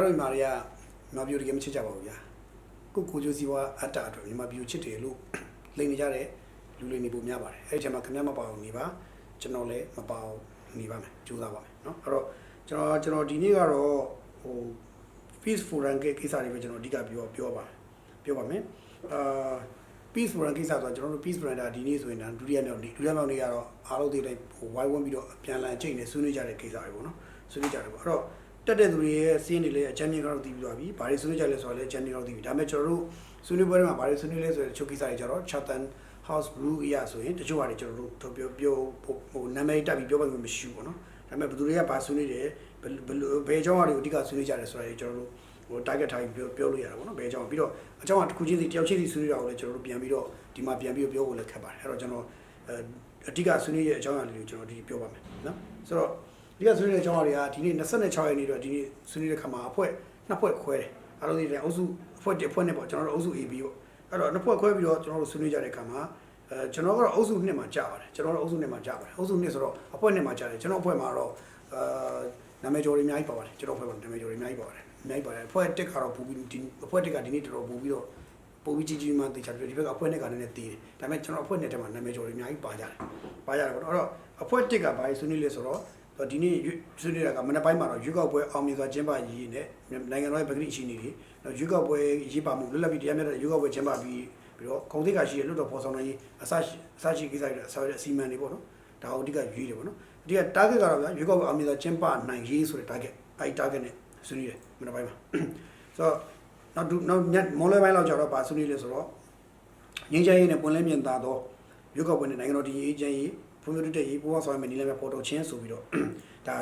တို့မြန်မာတွေကမြန်မာပြည်တကယ်မချစ်ကြပါဘူးဗျာကိုကိုကျိုးစီဝါအတ္တအတွက်မြန်မာပြည်ကိုချစ်တယ်လို့လိန်နေကြတဲ့လူတွေနေပုံများပါတယ်အဲ့ဒီထဲမှာခင်ဗျားမပါအောင်နေပါကျွန်တော်လည်းမပါအောင်နေပါမယ်ကြိုးစားပါမယ်เนาะအဲ့တော့ကျွန်တော်ကျွန်တော်ဒီနေ့ကတော့ဟို peace forum ကိစ္စတွေပဲကျွန်တော်အဓိကပြောပြောပါပြောပါမယ်အာ peace forum ကိစ္စဆိုတော့ကျွန်တော်တို့ peace forum ဒါဒီနေ့ဆိုရင်ဒါဒုတိယမြောက်နေ့ဒုတိယမြောက်နေ့ကတော့အားလုံးသိတိုင်းဟိုဝိုင်းဝန်းပြီးတော့ပြန်လည်ချိန်နေဆွေးနွေးကြတဲ့ကိစ္စတွေပေါ့နော်ဆွေးနွေးကြတယ်ပေါ့အဲ့တော့ တက်တဲ့သူတွေရဲ့စီးနေလေအချမ်းမြင့်ကတော့တည်ပြီးသွားပြီ။ဘာတွေဆွေးနွေးကြလဲဆိုတော့လည်းအချမ်းမြင့်ကတော့တည်ပြီ။ဒါပေမဲ့ကျွန်တော်တို့ဆွေးနွေးပွဲတွေမှာဘာတွေဆွေးနွေးလဲဆိုတဲ့ချုပ်ကိစ္စတွေကြတော့ Chatham House Brew အရာဆိုရင်တချို့ဟာတွေကျွန်တော်တို့ပြောပြောဟိုနာမည်တက်ပြီးပြောပိုင်ခွင့်မရှိဘူးပေါ့နော်။ဒါပေမဲ့ဘယ်သူတွေကဘာဆွေးနွေးတယ်ဘယ်ဘယ်ဘယ်အကြောင်းအရာတွေကိုအဓိကဆွေးနွေးကြတယ်ဆိုတာတွေကျွန်တော်တို့ဟို target ထားပြီးပြောပြောလို့ရတာပေါ့နော်။ဘယ်အကြောင်းပြီးတော့အကြောင်းအတစ်ခုချင်းစီတယောက်ချင်းစီဆွေးနွေးတာကိုလည်းကျွန်တော်တို့ပြန်ပြီးတော့ဒီမှာပြန်ပြီးတော့ပြောဖို့လည်းခက်ပါတယ်။အဲ့တော့ကျွန်တော်အဲအဓိကဆွေးနွေးရဲ့အကြောင်းအရာလေးကိုကျွန်တော်ဒီပြောပါမယ်နော်။ဆိုတော့ ဒီကဆွေးနွေးတဲ့အကြောင်းအရာတွေကဒီနေ့26ရက်နေ့တော့ဒီနေ့ဆွေးနွေးတဲ့ခါမှာအဖွဲ့နှစ်ဖွဲ့ခွဲတယ်အားလုံးဒီတဲ့အုပ်စုအဖွဲ့တစ်ဖွဲ့နဲ့ပေါ့ကျွန်တော်တို့အုပ်စု AB ပေါ့အဲ့တော့နှစ်ဖွဲ့ခွဲပြီးတော့ကျွန်တော်တို့ဆွေးနွေးကြတဲ့ခါမှာအဲကျွန်တော်ကတော့အုပ်စုနှစ်မှာကြာပါတယ်ကျွန်တော်တို့အုပ်စုနှစ်မှာကြာပါတယ်အုပ်စုနှစ်ဆိုတော့အဖွဲ့နှစ်မှာကြာတယ်ကျွန်တော်အဖွဲ့မှာတော့အာနာမည်ကျော်တွေအများကြီးပါပါတယ်ကျွန်တော်အဖွဲ့မှာနာမည်ကျော်တွေအများကြီးပါပါတယ်အများကြီးပါတယ်အဖွဲ့တက်ကတော့ပူပြီးဒီအဖွဲ့တက်ကဒီနေ့တော်တော်ပူပြီးတော့ပိုပြီးကြီးကြီးမှတေချာတယ်ဒီဘက်ကအဖွဲ့နဲ့ကလည်းနည်းနည်းတည်တယ်ဒါပေမဲ့ကျွန်တော်အဖွဲ့နဲ့တည်းမှာနာမည်ကျော်တွေအများကြီးပါကြတယ်ပါကြတယ်ပေါ့နော်အဲ့တော့အဖွဲ့တက်ကဘာကြီးဆွေးနွေးလဲဆိုတော့ တော့ဒီနေ့ဆွေးနွေးတာကမနေ့ပိုင်းမှာတော့ရွေးကောက်ပွဲအောင်မြင်စွာကျင်းပရေးနဲ့နိုင်ငံတော်ရဲ့ပဂရိရှိနေတွေတော့ရွေးကောက်ပွဲရေးပါမှုလွတ်လပ်ပြီးတရားမျှတတဲ့ရွေးကောက်ပွဲကျင်းပပြီးပြီးတော့ခုံသိက္ခာရှိတဲ့လွတ်တော်ဖော်ဆောင်နိုင်ရေးအစရှိအစရှိကိစ္စတွေအစရတဲ့အစီအမံတွေပေါ့နော်ဒါကိုအဓိကရွေးတယ်ပေါ့နော်အဓိက target ကတော့ဗျာရွေးကောက်ပွဲအောင်မြင်စွာကျင်းပနိုင်ရေးဆိုတဲ့ target အဲ့ target နဲ့ဆွေးနွေးတယ်မနေ့ပိုင်းမှာဆိုတော့နောက်နောက်ညမွန်လွဲပိုင်းလောက်ကျတော့ပါဆွေးနွေးလဲဆိုတော့ငင်းချမ်းရေးနဲ့ပွင့်လင်းမြင်သာတော့ရွေးကောက်ပွဲနဲ့နိုင်ငံတော်ဒီရေးချမ်းရေး ဖွံ့ဖြိုးတိုးတက်ရေးပူးပေါင်းဆောင်ရွက်မယ့်နည်းလမ်းများပေါ်တော်ချင်းဆိုပြီးတော့ဒါ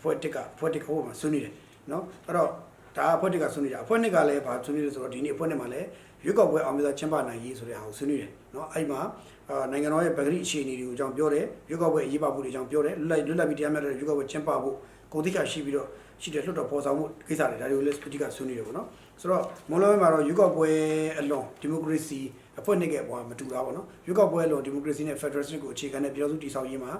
ဖွဲ့တစ်ကဖွဲ့တစ်ကဟိုမှာဆွေးနွေးတယ်နော်အဲ့တော့ဒါအဖွဲ့တစ်ကဆွေးနွေးတာအဖွဲ့နှစ်ကလည်းဗာဆွေးနွေးတယ်ဆိုတော့ဒီနေ့အဖွဲ့နှစ်မှာလည်းရွေးကောက်ပွဲအောင်မြင်စွာကျင်းပနိုင်ရေးဆိုတဲ့ဟာကိုဆွေးနွေးတယ်နော်အဲ့မှာအာနိုင်ငံတော်ရဲ့ပဂရိအခြေအနေတွေကိုအကြောင်းပြောတယ်ရွေးကောက်ပွဲအရေးပါမှုတွေအကြောင်းပြောတယ်လွတ်လပ်လွတ်လပ်ပြီးတရားမျှတတဲ့ရွေးကောက်ပွဲကျင်းပဖို့ကိုတိကရှိပြီးတော့ရှိတဲ့လွှတ်တော်ပေါ်ဆောင်မှုကိစ္စတွေဒါတွေကိုလည်းစပတိကဆွေးနွေးတယ်ပေါ့နော်ဆိုတော့မွန်လောမှာတော့ရွေးကောက်ပွဲအလွန်ဒီမိုကရေစီ အဖွဲ့နှစ်ကပေါ်မတူတာပေါ့နော်ရွေးကောက်ပွဲအလွန်ဒီမိုကရေစီနဲ့ဖက်ဒရယ်စနစ်ကိုအခြေခံတဲ့ပြည်ထောင်စုတည်ဆောက်ရေးမှာ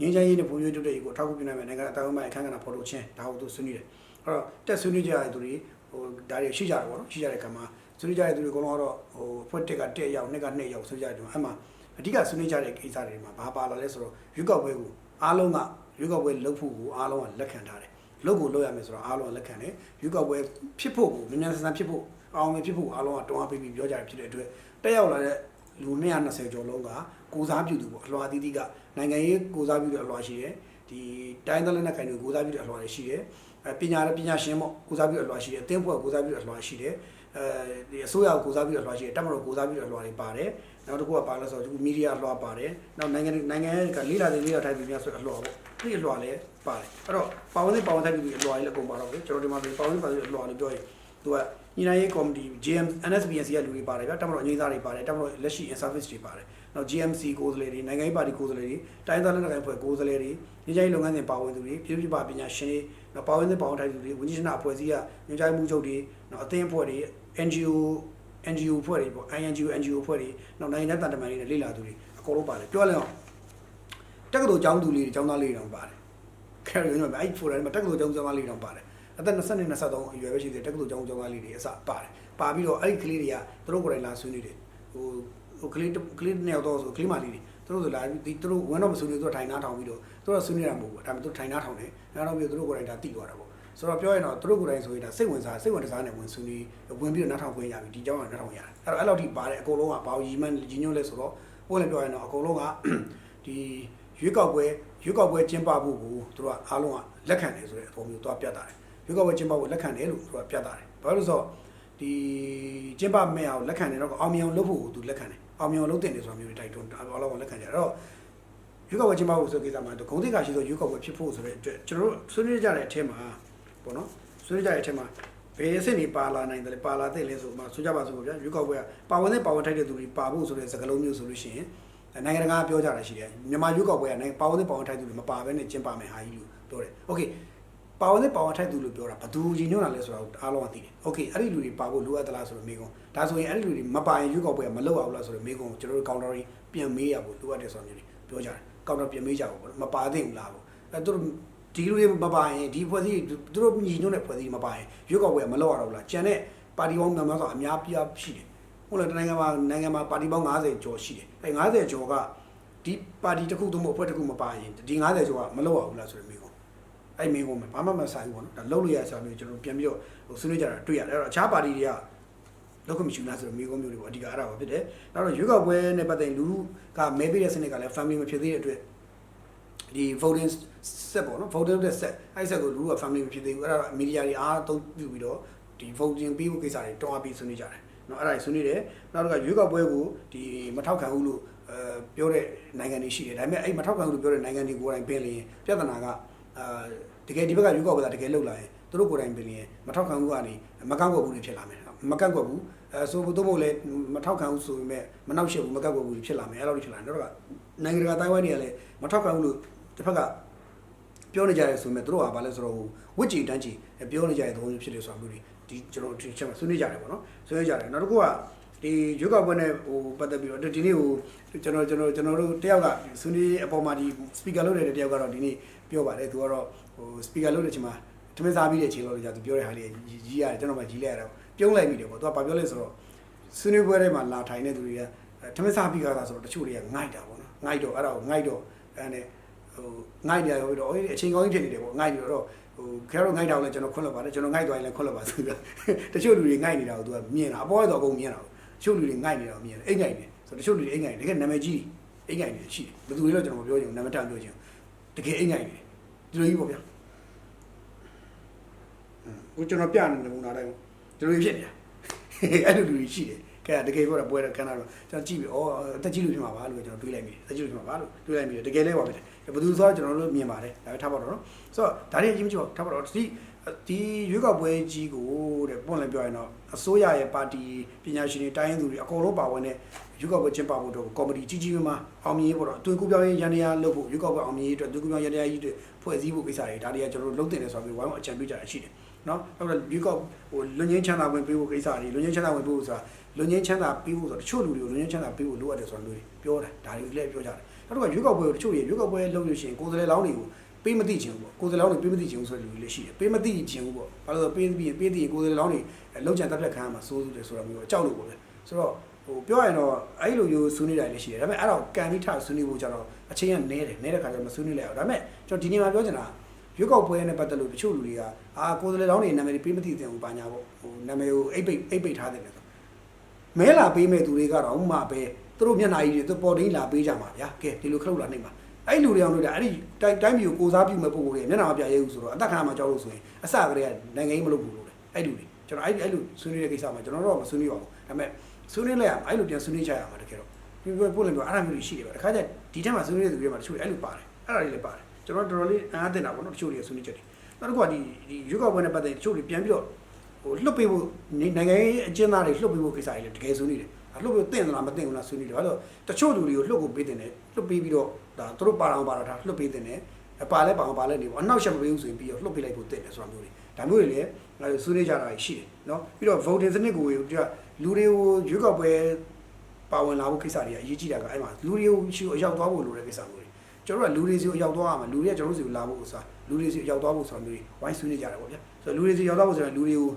ငင်းချမ်းရေးနဲ့ပုံရွေးတုတ်တဲ့ရေးကိုအထောက်အကူပြုနိုင်မယ့်နိုင်ငံအတိုင်းအပိုင်းအခမ်းကဏ္ဍဖော်ထုတ်ခြင်းဒါကိုသူဆွေးနွေးတယ်အဲ့တော့တက်ဆွေးနွေးကြတဲ့သူတွေဟိုဒါတွေရှိကြတယ်ပေါ့နော်ရှိကြတဲ့ကံမှာဆွေးနွေးကြတဲ့သူတွေအကုန်လုံးကတော့ဟိုဖွဲ့တက်ကတက်ရောက်နှစ်ကနှစ်ရောက်ဆွေးနွေးကြတယ်အဲ့မှာအဓိကဆွေးနွေးကြတဲ့ကိစ္စတွေမှာဘာပါလာလဲဆိုတော့ရွေးကောက်ပွဲကိုအားလုံးကရွေးကောက်ပွဲလုပ်ဖို့ကိုအားလုံးကလက်ခံထားတယ်လုပ်ကိုလုပ်ရမယ်ဆိုတော့အားလုံးကလက်ခံတယ်ရွေးကောက်ပွဲဖြစ်ဖို့ကိုမြန်မြန်ဆန်ဆန်ဖြစ်ဖို့ အောင်မြင်ဖြစ်ဖို့အားလုံးကတောင်းအားပေးပြီးပြောကြတယ်ဖြစ်တဲ့အတွက်တက်ရောက်လာတဲ့လူ220ကျော်လုံးကကိုစားပြုသူပေါ့အလွှာတီးတီးကနိုင်ငံရေးကိုစားပြုတဲ့အလွှာရှိတယ်ဒီတိုင်းသားလက်နက်ကိုင်တွေကိုစားပြုတဲ့အလွှာတွေရှိတယ်အဲပညာပညာရှင်ပေါ့ကိုစားပြုတဲ့အလွှာရှိတယ်အသင်းဖွဲ့ကိုစားပြုတဲ့အလွှာရှိတယ်အဲဒီအစိုးရကိုကိုစားပြုတဲ့အလွှာရှိတယ်တပ်မတော်ကိုစားပြုတဲ့အလွှာတွေပါတယ်နောက်တစ်ခုကပါလဲဆိုတော့ဒီမီဒီယာအလွှာပါတယ်နောက်နိုင်ငံနိုင်ငံကလေးလာတဲ့လေးလာထိုင်ပြီးများဆိုအလွှာပေါ့ဒီအလွှာလည်းပါတယ်အဲ့တော့ပါဝင်တဲ့ပါဝင်တဲ့ပြည်အလွှာတွေလည်းအကုန်ပါတော့ပဲကျွန်တော်ဒီမှာဆိုပါဝင်ပါဝင်အလွှာတွေပြောရင်သူက ညီနိုင်ရေးကော်မတီ GM NSBNC ကလူတွေပါတယ်ဗျာတမတော်အငိမ့်သားတွေပါတယ်တမတော်လက်ရှိ in service တွေပါတယ်နောက် GMC ကိုယ်စားလှယ်တွေနိုင်ငံရေးပါတီကိုယ်စားလှယ်တွေတိုင်းသားလက်နက်ကိုင်ဖွဲ့ကိုယ်စားလှယ်တွေညီကြရေးလုပ်ငန်းစဉ်ပါဝင်သူတွေပြည်ပြပပညာရှင်တွေနောက်ပါဝင်တဲ့ပါဝင်ထိုင်သူတွေဝန်ကြီးဌာနအဖွဲ့အစည်းကညွှန်ကြားမှုချုပ်တွေနောက်အသင်းအဖွဲ့တွေ NGO NGO ဖွဲ့တွေပေါ့ INGO NGO ဖွဲ့တွေနောက်နိုင်ငံတန်တမန်တွေနဲ့လေ့လာသူတွေအကုန်လုံးပါတယ်ပြောလဲအောင်တက္ကသိုလ်ကျောင်းသူလေးတွေကျောင်းသားလေးတွေတောင်ပါတယ်ခဲရုံညအဲ့ဖိုရမ်မှာတက္ကသိုလ်ကျောင်းကျောင်းသားလေးတွေတောင်ပါတယ် အသက်22 23အရွယ်ပဲရှိသေးတယ်တက္ကသိုလ်ကျောင်းကျောင်းသားလေးတွေအစပါတယ်ပါပြီးတော့အဲ့ဒီကလေးတွေကသူတို့ကိုယ်တိုင်လာဆွေးနေတယ်ဟိုဟိုကလေးကလေးနှစ်ယောက်တော့ဆိုကလေးမလေးတွေသူတို့ဆိုလာပြီးဒီသူတို့ဝမ်းတော့မဆွေးနေသူတို့ထိုင်နာထောင်ပြီးတော့သူတို့ဆွေးနေတာမဟုတ်ဘူးဒါပေမဲ့သူတို့ထိုင်နာထောင်တယ်နောက်တော့ပြီးသူတို့ကိုယ်တိုင်ဒါတိသွားတာပေါ့ဆိုတော့ပြောရင်တော့သူတို့ကိုယ်တိုင်ဆိုရင်ဒါစိတ်ဝင်စားစိတ်ဝင်တစားနဲ့ဝင်ဆွေးနေဝင်ပြီးတော့နားထောင်ခွင့်ရပြီဒီကြောင်းကနားထောင်ရတယ်အဲ့တော့အဲ့လောက်ထိပါတယ်အကုန်လုံးကဘာလို့ရီမန်းညီညွတ်လဲဆိုတော့ဟိုလည်းပြောရင်တော့အကုန်လုံးကဒီရွေးကောက်ပွဲရွေးကောက်ပွဲကျင်းပဖို့ကိုသူတို့ကအားလုံးကလက်ခံတယ်ဆိုတဲ့အပေါ်မျိုးသွားပြတာတယ် ရွေးကောက်ပွဲကျင်းပဖို့လက်ခံတယ်လို့သူကပြတ်တာတယ်ဘာလို့လဲဆိုတော့ဒီကျင်းပမဲ့အောင်လက်ခံတယ်တော့အောင်မြင်အောင်လုပ်ဖို့ကိုသူလက်ခံတယ်အောင်မြင်အောင်လုပ်တင်တယ်ဆိုတာမျိုးတွေတိုက်တွန်းအားလုံးကလက်ခံကြတယ်အဲ့တော့ရွေးကောက်ပွဲကျင်းပဖို့ဆိုတဲ့ကိစ္စမှာဂုံတိတ်ကရှိဆိုရွေးကောက်ပွဲဖြစ်ဖို့ဆိုတဲ့အတွက်ကျွန်တော်တို့ဆွေးနွေးကြတဲ့အထက်မှာပေါ့နော်ဆွေးနွေးကြတဲ့အထက်မှာဘယ်အဆင့်တွေပါလာနိုင်တယ်လဲပါလာတဲ့လဲဆိုမှဆိုကြပါစို့ဗျာရွေးကောက်ပွဲကပါဝင်တဲ့ပါဝင်ထိုက်တဲ့သူတွေပါဖို့ဆိုတဲ့စကားလုံးမျိုးဆိုလို့ရှိရင်နိုင်ငံတကာပြောကြတာရှိတယ်မြန်မာရွေးကောက်ပွဲကနိုင်ငံပါဝင်တဲ့ပါဝင်ထိုက်သူတွေမပါဘဲနဲ့ကျင်းပမယ်ဟာကြီးလို့ပြောတယ်โอเค ပါဝါစစ်ပါဝါထိုက်သူလို့ပြောတာဘသူကြီးညွှန်လာလဲဆိုတာအားလုံးကသိတယ်။ Okay အဲ့ဒီလူတွေပါဖို့လိုအပ်သလားဆိုတော့မေကွန်ဒါဆိုရင်အဲ့ဒီလူတွေမပါရင်ရွေးကောက်ပွဲကမလုပ်အောင်လားဆိုတော့မေကွန်ကိုကျွန်တော်တို့ countering ပြန်မေးရဖို့လိုအပ်တယ်ဆိုတာမျိုးတွေပြောကြတယ်။ counter ပြန်မေးကြဖို့ပေါ့မပါသေးဘူးလားပေါ့။အဲ့သူတို့ဒီလူတွေမပါရင်ဒီဖွဲ့စည်းသူတို့ညီညွတ်တဲ့ဖွဲ့စည်းမပါရင်ရွေးကောက်ပွဲကမလုပ်အောင်လား။ကြံတဲ့ပါတီပေါင်းမြန်မာဆိုအများပြားရှိတယ်။ဟုတ်လားတနိုင်ငံမှာနိုင်ငံမှာပါတီပေါင်း90ကျော်ရှိတယ်။အဲ90ကျော်ကဒီပါတီတစ်ခုသို့မဟုတ်အဖွဲ့တစ်ခုမပါရင်ဒီ90ကျော်ကမလုပ်အောင်လားဆိုတော့ အဲ့မိကုန်းမှာဘာမှမဆိုင်ဘူးပေါ့နော်ဒါလုပ်လို့ရဆရာမျိုးကျွန်တော်ပြန်ပြီးတော့ဟိုဆွေးနွေးကြတာတွေ့ရတယ်အဲ့တော့အခြားပါတီတွေကလောက်ကမရှိဘူးလားဆိုတော့မိကုန်းမျိုးတွေပေါ့အဓိကအဲ့ဒါပါဖြစ်တယ်နောက်တော့ရွေးကောက်ပွဲနဲ့ပတ်သက်ရင်လူလူကမဲပေးတဲ့စနစ်ကလည်း family မဖြစ်သေးတဲ့အတွက်ဒီ voting set ပေါ့နော် voting တဲ့ set အဲ့ set ကိုလူက family မဖြစ်သေးဘူးအဲ့ဒါမီဒီယာတွေအားအသုံးပြုပြီးတော့ဒီ voting ပေးဖို့ကိစ္စတွေတောင်းအပ်ပြီးဆွေးနွေးကြတယ်နော်အဲ့ဒါတွေဆွေးနွေးတယ်နောက်တော့ရွေးကောက်ပွဲကိုဒီမထောက်ခံဘူးလို့အဲပြောတဲ့နိုင်ငံတွေရှိတယ်ဒါပေမဲ့အဲ့မထောက်ခံဘူးလို့ပြောတဲ့နိုင်ငံတွေကိုယ်တိုင်ပင်လျင်ပြဿနာက အာတကယ်ဒီဘက်ကရွေးကောက်ပွဲကတကယ်လှုပ်လာရင်သူတို့ကိုယ်တိုင်ပင်လျင်မထောက်ခံဘူးကနေမကောက်ကွက်ဘူးတွေဖြစ်လာမယ်မကောက်ကွက်ဘူးအဲဆိုဖို့တော့မို့လဲမထောက်ခံဘူးဆိုပေမဲ့မနောက်ရှက်ဘူးမကောက်ဘူးဖြစ်လာမယ်အဲ့လိုဖြစ်လာတယ်တော့ကနိုင်ငံတကာတိုင်းဝိုင်းတွေကလည်းမထောက်ခံဘူးလို့တစ်ဖက်ကပြောနေကြတယ်ဆိုပေမဲ့တို့ကဘာလဲဆိုတော့ဝစ်ကြည်တန်းကြည်ပြောနေကြတဲ့သဘောမျိုးဖြစ်တယ်ဆိုတာမျိုးတွေဒီကျွန်တော်ဒီချက်မှာဆွေးနွေးကြတယ်ပေါ့နော်ဆွေးနွေးကြတယ်နောက်တစ်ခုကဒီရွေးကောက်ပွဲနဲ့ဟိုပတ်သက်ပြီးတော့ဒီနေ့ဟိုကျွန်တော်ကျွန်တော်ကျွန်တော်တို့တယောက်ကဆွေးနွေးအပေါ်မှာဒီ speaker လုပ်နေတဲ့တယောက်ကတော့ဒီနေ့ ပြောပါတယ်သူကတော့ဟို speaker လုပ်တဲ့ချိန်မှာတမင်စားပြီးတဲ့ချိန်လို့ကြာသူပြောတဲ့ဟာလေးကြီးရတယ်ကျွန်တော်မှကြီးလိုက်ရတော့ပြုံးလိုက်မိတယ်ပေါ့သူကဘာပြောလဲဆိုတော့ဆွေးနွေးပွဲထဲမှာလာထိုင်တဲ့သူတွေကထမင်းစားပြီးကြတာဆိုတော့တချို့တွေကငိုက်တာပေါ့နော်ငိုက်တော့အဲ့ဒါကိုငိုက်တော့အဲ့နဲ့ဟိုငိုက်တယ်ဟိုတော့အေးအချိန်ကောင်းကြီးဖြစ်နေတယ်ပေါ့ငိုက်ပြီးတော့ဟိုခဲတော့ငိုက်တာကိုလည်းကျွန်တော်ခွင့်လွှတ်ပါတယ်ကျွန်တော်ငိုက်သွားရင်လည်းခွင့်လွှတ်ပါဆိုပြီးတော့တချို့လူတွေငိုက်နေတာကိုသူကမြင်တာအပေါ်ကတော့အကုန်မြင်တာတချို့လူတွေငိုက်နေတာကိုမြင်တယ်အိတ်ငိုက်တယ်ဆိုတော့တချို့လူတွေအိတ်ငိုက်တယ်တကယ်နာမည်ကြီးအိတ်ငိုက်နေရှိတယ်ဘယ်သူတွေတော့ကျွန်တော်မပြောချင်ဘူးနာမည်တမ်းပြောချင်တကယ်အိတ်ငိုက်နေ ဒီလိုကြီးပေါ့ဗျာဟိုကျွန်တော်ပြနေတယ်ဘုံနာတိုင်းဒီလိုဖြစ်နေတာအဲ့လိုလူတွေရှိတယ်ကဲတကယ်ပြောတာပွဲတဲ့ခဏတော့ကျွန်တော်ကြည့်ပြီးဩအသက်ကြီးလို့ဖြစ်မှာပါလို့ကျွန်တော်တွေးလိုက်မိတယ်အသက်ကြီးလို့ဖြစ်မှာပါလို့တွေးလိုက်မိတယ်တကယ်လဲပါပဲဘယ်သူဆိုတော့ကျွန်တော်တို့မြင်ပါတယ်ဒါပဲထားပါတော့နော်ဆိုတော့ဒါတွေအရင်မကြည့်ပါထားပါတော့ဒီဒီရွေးကောက်ပွဲကြီးကိုတဲ့ပွင့်လည်းပြောရင်တော့အစိုးရရဲ့ပါတီပညာရှင်တွေတိုင်းရင်းသူတွေအကုန်လုံးပါဝင်တဲ့ ရွေးကောက်ပွဲကျင်းပဖို့တော့ကော်မတီကြီးကြီးမားအောင်မြင်ရေးပေါ့တော့အတွင်ကူပြောင်းရေးရန်တရားလုပ်ဖို့ရွေးကောက်ပွဲအောင်မြင်ရေးအတွက်အတွင်ကူပြောင်းရန်တရားကြီးတွေဖွဲ့စည်းဖို့ကိစ္စတွေဒါတွေကကျွန်တော်တို့လုပ်တင်တယ်ဆိုပြီးဝိုင်းဝန်းအကြံပြုကြတာရှိတယ်နော်အဲ့တော့ရွေးကောက်ဟိုလွန်ငင်းချမ်းသာဝင်ပေးဖို့ကိစ္စတွေလွန်ငင်းချမ်းသာဝင်ပေးဖို့ဆိုတာလွန်ငင်းချမ်းသာပေးဖို့ဆိုတော့တချို့လူတွေကိုလွန်ငင်းချမ်းသာပေးဖို့လိုအပ်တယ်ဆိုတာမျိုးတွေပြောတယ်ဒါတွေလည်းပြောကြတယ်နောက်တော့ရွေးကောက်ပွဲကိုတချို့တွေရွေးကောက်ပွဲလုပ်လို့ရှိရင်ကိုယ်စားလှယ်လောင်းတွေကိုပေးမသိချင်ဘူးပေါ့ကိုယ်စားလှယ်လောင်းတွေပေးမသိချင်ဘူးဆိုတဲ့လူတွေလည်းရှိတယ်ပေးမသိချင်ဘူးပေါ့ဘာလို့လဲပေးပြီးပေးသိရင်ကိုယ်စားလှယ်လောင်းတွေလောက်ချန်တက်ဖြတ်ခံရမှာစိုးစိုးတယ်ဆိုတာမျိုးအကြောက်လို့ပေါ့လေဆိုတော့ ဟိုပြောရရင်တော့အဲ့လိုမျိုးဆွေးနွေးတာလည်းရှိတယ်ဒါပေမဲ့အဲ့တော့ကန်ပြီးထဆွေးနွေးဖို့ကြတော့အချိန်ကနဲတယ်နဲတဲ့ခါကျတော့မဆွေးနွေးလိုက်အောင်ဒါပေမဲ့ကျွန်တော်ဒီနေ့မှာပြောချင်တာရွေးကောက်ပွဲနဲ့ပတ်သက်လို့တချို့လူတွေကအာကိုယ်စားလှယ်လောင်းတွေနာမည်ပေးမသိတဲ့ဘူးပါညာပေါ့ဟိုနာမည်ကိုအိတ်ပိတ်အိတ်ပိတ်ထားတယ်လေမဲလာပေးမဲ့သူတွေကတော့ဥမာပဲသူတို့မျက်နှာကြီးတွေသူပေါ်တင်းလာပေးကြမှာဗျာကဲဒီလိုခလုတ်လာနေမှာအဲ့လူတွေအောင်လို့လေအဲ့ဒီတိုင်းတိုင်းမျိုးကိုစားပြုမဲ့ပုံကိုယ်တွေမျက်နှာမပြရဲဘူးဆိုတော့အသက်ခံမှာကြောက်လို့ဆိုရင်အစကတည်းကနိုင်ငံရေးမလုပ်ဘူးလို့လေအဲ့လူတွေကျွန်တော်အဲ့အဲ့လူဆွေးနွေးတဲ့ကိစ္စမှာကျွန်တော်တော့မဆွေးနွေးပါဘူးဒါပေမဲ့ ဆွေးနွေးလိုက်ရအောင်အဲ့လိုပြန်ဆွေးနွေးကြရမှာတကယ်တော့ပြပြပို့လည်းပြောအဲ့ဒါမျိုးတွေရှိတယ်ဗျတခါကျဒီထက်မှာဆွေးနွေးတဲ့သူတွေမှာတချို့အဲ့လိုပါတယ်အဲ့ဒါတွေလည်းပါတယ်ကျွန်တော်တော်တော်လေးအားတင်တာပေါ့နော်တချို့တွေဆွေးနွေးချက်တွေနောက်တစ်ခုကဒီဒီရွေးကောက်ပွဲနဲ့ပတ်သက်တချို့တွေပြန်ပြီးတော့ဟိုလွတ်ပေးဖို့နိုင်ငံရေးအကျဉ်းသားတွေလွတ်ပေးဖို့ကိစ္စတွေလည်းတကယ်ဆွေးနွေးတယ်အလှုပ်ပြီးတင့်သလားမတင့်ဘူးလားဆွေးနွေးတယ်ဘာလို့တချို့လူတွေကိုလှုပ်ကိုပေးတင်တယ်လှုပ်ပေးပြီးတော့ဒါသူတို့ပါအောင်ပါတာထားလှုပ်ပေးတင်တယ်ပါလဲပါအောင်ပါလဲနေပေါ့အနောက်ရှက်မပေးဘူးဆိုရင်ပြီးတော့လှုပ်ပေးလိုက်ဖို့တင့်တယ်ဆိုတာမျိုးတွေဒါမျိုးတွေလည်းဆွေးနွေးကြတာရှိတယ်နော်ပြီးတော့ voting စနစ်ကိုဒီက လူတွေကိုရွေးကောက်ပွဲပါဝင်လာဖို့ကိစ္စတွေအရေးကြီးတာကအဲ့မှာလူတွေကိုရှိအရောက်သွားဖို့လိုတဲ့ကိစ္စမျိုးတွေကျွန်တော်တို့ကလူတွေစီကိုရောက်သွားရမှာလူတွေကကျွန်တော်တို့စီကိုလာဖို့ဥစားလူတွေစီရောက်သွားဖို့ဆိုတာမျိုးတွေဝိုင်းဆွေးနွေးကြတယ်ပေါ့ဗျာဆိုတော့လူတွေစီရောက်သွားဖို့ဆိုရင်လူတွေကို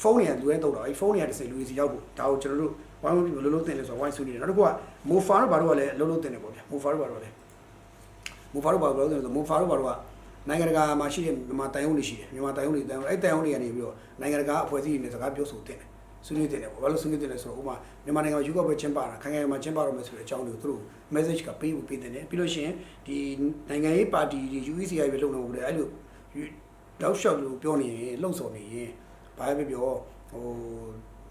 ဖုန်းတွေကလူတွေတုတ်တော့အဲ့ဖုန်းတွေကတစ်စိလူတွေစီရောက်ဖို့ဒါကိုကျွန်တော်တို့ဝိုင်းဝန်းပြီးလုံးလုံးတင်လဲဆိုတော့ဝိုင်းဆွေးနေတယ်နောက်တစ်ခုကမိုဖာတို့ဘာတို့ကလည်းလုံးလုံးတင်တယ်ပေါ့ဗျာမိုဖာတို့ဘာတို့ကလည်းမိုဖာတို့ဘာတို့လဲဆိုတော့မိုဖာတို့ဘာတို့ကနိုင်ငံတကာမှာရှိတဲ့မြန်မာတိုင်ယုံတွေရှိတယ်မြန်မာတိုင်ယုံတွေတိုင်ယုံအဲ့တိုင်ယုံတွေကနေပြီးတော့နိုင်ငံတကာအဖွဲ့အစည်းတွေနဲ့စကားပြောဆိုတင်တယ် ဆွေးနွေးတင်တယ်ပေါ့ဘာလို့ဆွေးနွေးတင်လဲဆိုတော့ဥပမာမြန်မာနိုင်ငံမှာယူကပဲကျင်းပတာခိုင်ခိုင်မှာကျင်းပတော့မယ်ဆိုတဲ့အကြောင်းတွေကိုသူတို့ message ကပေးဖို့ပေးတင်တယ်ပြီးလို့ရှိရင်ဒီနိုင်ငံရေးပါတီတွေ UECI ပဲလုပ်နေဖို့လေအဲ့လိုတောက်လျှောက်လို့ပြောနေရင်လှုပ်ဆော်နေရင်ဘာပဲပြောဟို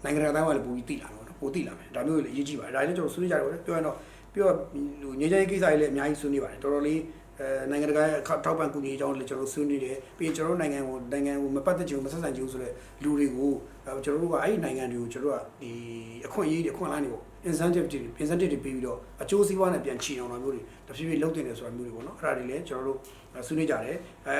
နိုင်ငံတကာတိုင်းကလည်းပူပြီးတိလာတော့ပိုသိလာမယ်ဒါမျိုးလည်းအရေးကြီးပါတယ်ဒါလည်းကျွန်တော်ဆွေးနွေးကြတယ်ပေါ့လေပြောရင်တော့ပြီးတော့ဟိုငြိမ်းချမ်းရေးကိစ္စတွေလည်းအများကြီးဆွေးနွေးပါတယ်တော်တော်လေး အဲနိုင်ငံတကာထောက်ပံ့ကူညီအကြောင်းလည်းကျွန်တော်ဆွေးနွေးတယ်ပြီးရင်ကျွန်တော်တို့နိုင်ငံကိုနိုင်ငံကိုမပတ်သက်ချင်ဘူးမဆက်ဆံချင်ဘူးဆိုတဲ့လူတွေကိုကျွန်တော်တို့ကအဲ့ဒီနိုင်ငံတွေကိုကျွန်တော်တို့ကဒီအခွင့်အရေးတွေအခွင့်အလမ်းတွေပေါ့ incentive တွေ incentive တွေပေးပြီးတော့အကျိုးစီးပွားနဲ့ပြန်ချီအောင်တာမျိုးတွေတဖြည်းဖြည်းလုပ်တင်တယ်ဆိုတာမျိုးတွေပေါ့နော်အဲ့ဒါတွေလည်းကျွန်တော်တို့ဆွေးနွေးကြတယ်အဲ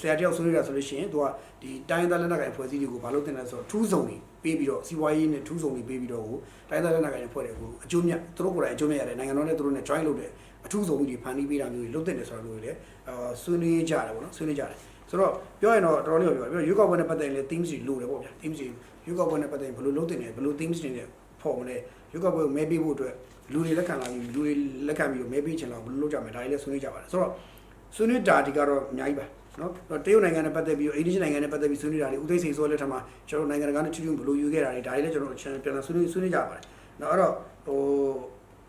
ဆရာတယောက်ဆွေးနွေးတာဆိုလို့ရှိရင်သူကဒီတိုင်းသားလက်နက်ကိုင်ဖွဲ့စည်းတွေကိုဘာလို့တင်လဲဆိုတော့ထူးဆောင်တွေပေးပြီးတော့စီးပွားရေးနဲ့ထူးဆောင်တွေပေးပြီးတော့ကိုတိုင်းသားလက်နက်ကိုင်ဖွဲ့တွေကိုအကျိုးမြတ်သူတို့ကိုယ်တိုင်အကျိုးမြတ်ရတယ်နိုင်ငံတော်နဲ့သူတို့နဲ့ join လုပ်တယ် အထူးဆုံးကြီးဖန်တီးပေးတာမျိုးတွေလုပ်တဲ့တယ်ဆိုတာမျိုးတွေလည်းအာဆွေးနွေးကြတယ်ပေါ့နော်ဆွေးနွေးကြတယ်ဆိုတော့ပြောရင်တော့တော်တော်လေးပြောပြောရွေးကောက်ပွဲနဲ့ပတ်သက်ရင်လည်း themes တွေလိုတယ်ပေါ့ဗျာ themes တွေရွေးကောက်ပွဲနဲ့ပတ်သက်ရင်ဘယ်လိုလုပ်တင်လဲဘယ်လို themes တွေနဲ့ဖော်မလဲရွေးကောက်ပွဲကိုမဲပေးဖို့အတွက်လူတွေလက်ခံလာပြီးလူတွေလက်ခံပြီးတော့မဲပေးချင်တော့ဘယ်လိုလုပ်ကြမလဲဒါတွေလည်းဆွေးနွေးကြပါတယ်ဆိုတော့ဆွေးနွေးတာဒီကတော့အများကြီးပါနော်တရုတ်နိုင်ငံနဲ့ပတ်သက်ပြီးတော့အိန္ဒိယနိုင်ငံနဲ့ပတ်သက်ပြီးဆွေးနွေးတာတွေဥသိမ်းစိန်စောလက်ထက်မှာကျွန်တော်နိုင်ငံတကာနဲ့ချူချူဘယ်လိုယူခဲ့တာတွေဒါတွေလည်းကျွန်တော်ပြန်လာဆွေးနွေးဆွေးနွေးကြပါတယ်နော်အဲ့တော့ဟို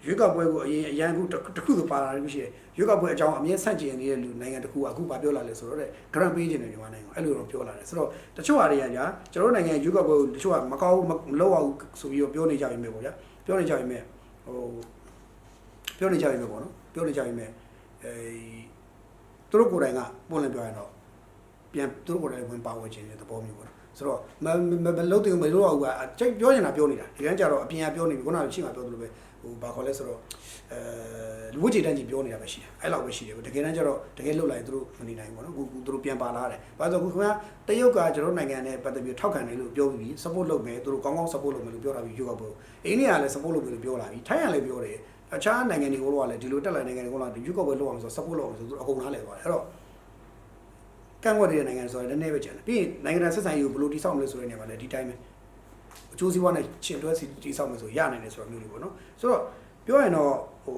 ရွေးကောက်ပွဲကိုအရင်အရန်ခုတစ်ခုဆိုပါလာလို့ရှိရင်ရွေးကောက်ပွဲအကြောင်းအမြဲဆန့်ကျင်နေတဲ့လူနိုင်ငံတစ်ခုကအခုဗာပြောလာလဲဆိုတော့တဲ့ grant ပေးခြင်းတယ်မြန်မာနိုင်ငံအဲ့လိုတော့ပြောလာတယ်ဆိုတော့တချို့အရာတွေကကြာကျွန်တော်နိုင်ငံရွေးကောက်ပွဲကိုတချို့ကမကောင်းမလောက်အောင်ဆိုပြီးတော့ပြောနေကြပြီမျိုးပေါ့ဗျာပြောနေကြပြီမဲ့ဟိုပြောနေကြပြီမျိုးပေါ့နော်ပြောနေကြပြီမဲ့အဲသူတို့ကိုယ်တိုင်ကပုံလည်ပြောရင်တော့ပြန်သူတို့ကိုယ်တိုင်ဝင်ပါဝင်ခြင်းတဲ့သဘောမျိုးပေါ့နော်ဆိုတော့မမမလုံးတင်မလို့အောင်ကအကျိတ်ပြောနေတာပြောနေတာဒီကန်းကြတော့အပြင်ကပြောနေပြီခုနကရှိမှပြောသလိုပဲ ဟိုဘာခေါ်လဲဆိုတော့အဲလူဝိချေတန်းကြီးပြောနေတာပဲရှိတယ်အဲ့လောက်ပဲရှိတယ်တကယ်တမ်းကျတော့တကယ်လှုပ်လိုက်သူတို့မနေနိုင်ဘူးပေါ့နော်အခုသူတို့ပြန်ပါလာတယ်ဘာလို့ဆိုခုခင်ဗျာတရုတ်ကကျွန်တော်နိုင်ငံနဲ့ပတ်သက်ပြီးထောက်ခံတယ်လို့ပြောပြီး support လုပ်မယ်သူတို့ကောင်းကောင်း support လုပ်မယ်လို့ပြောတာပြီးယူကပို့အိန္ဒိယကလည်း support လုပ်မယ်လို့ပြောလာပြီထိုင်းကလည်းပြောတယ်အခြားနိုင်ငံတွေကလည်းဒီလိုတက်လာနိုင်ငံတွေကလည်းယူကပို့လုပ်အောင်ဆို support လုပ်အောင်ဆိုသူတို့အကုန်နားလည်သွားတယ်အဲ့တော့ကန့်ကွက်တဲ့နိုင်ငံဆိုတော့နည်းနည်းပဲကျန်တယ်ပြီးရင်နိုင်ငံဆက်ဆံရေးကိုဘယ်လိုတိစောက်မလဲဆိုတဲ့နေရာမှာလည်းဒီတိုင်းပဲ အကျိုးစီးပွားနဲ့ရှင်တွဲစီတိစောက်မယ်ဆိုရနိုင်တယ်ဆိုတော့မျိုးလေးပေါ့နော်ဆိုတော့ပြောရင်တော့ဟို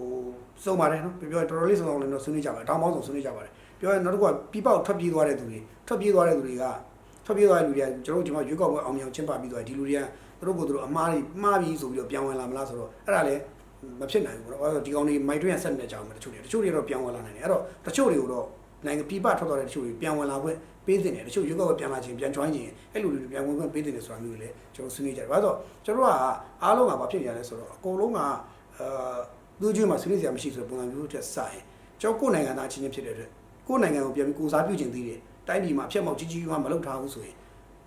စုံပါတယ်နော်ပြောရင်တော်တော်လေးစုံအောင်လည်းတော့ဆွေးနွေးကြပါတယ်တောင်းပေါင်းစုံဆွေးနွေးကြပါတယ်ပြောရင်နောက်တစ်ခုကပြပောက်ထွက်ပြေးသွားတဲ့သူတွေထွက်ပြေးသွားတဲ့သူတွေကထွက်ပြေးသွားတဲ့လူတွေကကျွန်တော်တို့ဒီမှာရွေးကောက်ပွဲအောင်မြင်ကျင်းပပြီးသွားဒီလူတွေကသူတို့ကိုသူတို့အမားတွေမှားပြီးဆိုပြီးတော့ပြန်ဝင်လာမလားဆိုတော့အဲ့ဒါလည်းမဖြစ်နိုင်ဘူးပေါ့နော်ဒီကောင်တွေမိုက်တွင်းဆက်နေကြအောင်တချို့တွေတချို့တွေတော့ပြန်ဝင်လာနိုင်တယ်အဲ့တော့တချို့တွေကိုတော့နိုင်ငံပြပထွက်သွားတဲ့တချို့တွေပြန်ဝင်လာခွင့် ပေးတင်တယ်တချို့ရွေးကောက်ပွဲပြန်လာခြင်းပြန် join ခြင်းအဲ့လိုတွေပြန်ဝင်ခွင့်ပေးတင်တယ်ဆိုတာမျိုးတွေလည်းကျွန်တော်ဆွေးနွေးကြတယ်ဘာလို့ဆိုတော့ကျွန်တော်ကအားလုံးကဘာဖြစ်နေရလဲဆိုတော့အကုန်လုံးကအာသူ့ကျွေးမှာဆွေးနွေးစရာမရှိဆိုတဲ့ပုံစံမျိုးတစ်စရင်ကျွန်တော်ကိုယ်နိုင်ငံသားချင်းချင်းဖြစ်တဲ့အတွက်ကိုယ်နိုင်ငံကိုပြန်ပြီးကိုစားပြုခြင်းသေးတယ်တိုင်းပြည်မှာအဖြတ်မောက်ကြီးကြီးမားမလုပ်ထားဘူးဆိုရင်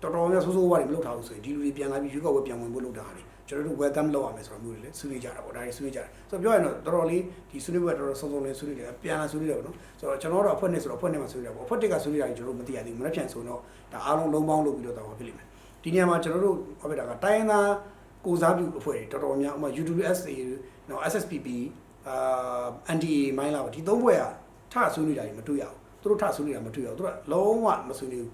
တော်တော်များဆိုးဆိုးဝါးတွေမလုပ်ထားဘူးဆိုရင်ဒီလူတွေပြန်လာပြီးရွေးကောက်ပွဲပြန်ဝင်ဖို့လုပ်တာဟာလေ ကျွန်တော်တို့ welcome လုပ်ရမယ်ဆိုတာမျိုးတွေလည်းဆွေးနွေးကြတာပေါ့ဒါတွေဆွေးနွေးကြတယ်ဆိုတော့ပြောရရင်တော့တော်တော်လေးဒီဆွေးနွေးပွဲတော်တော်ဆုံးဆုံးလေးဆွေးနွေးတယ်ပြန်လာဆွေးနွေးတယ်ပေါ့နော်ဆိုတော့ကျွန်တော်တို့အဖွဲ့နဲ့ဆိုတော့အဖွဲ့နဲ့မှဆွေးနွေးတာပေါ့အဖွဲ့တစ်ကဆွေးနွေးတာကြီးကျွန်တော်တို့မသိရသေးဘူးမနေ့ပြန်ဆိုတော့ဒါအားလုံးလုံးပေါင်းလုပ်ပြီးတော့တော့ဖြစ်လိမ့်မယ်ဒီနေရာမှာကျွန်တော်တို့ဟောပြတာကတိုင်းသားကိုစားပြုအဖွဲ့တွေတော်တော်များဥပမာ UWSA နော် SSPP အာ NDA မိုင်းလာပါဒီသုံးဘွဲကထဆွေးနွေးတာကြီးမတွေ့ရဘူးသူတို့ထဆွေးနွေးတာမတွေ့ရဘူးသူတို့ကလုံးဝမဆွေးနွေးဘူး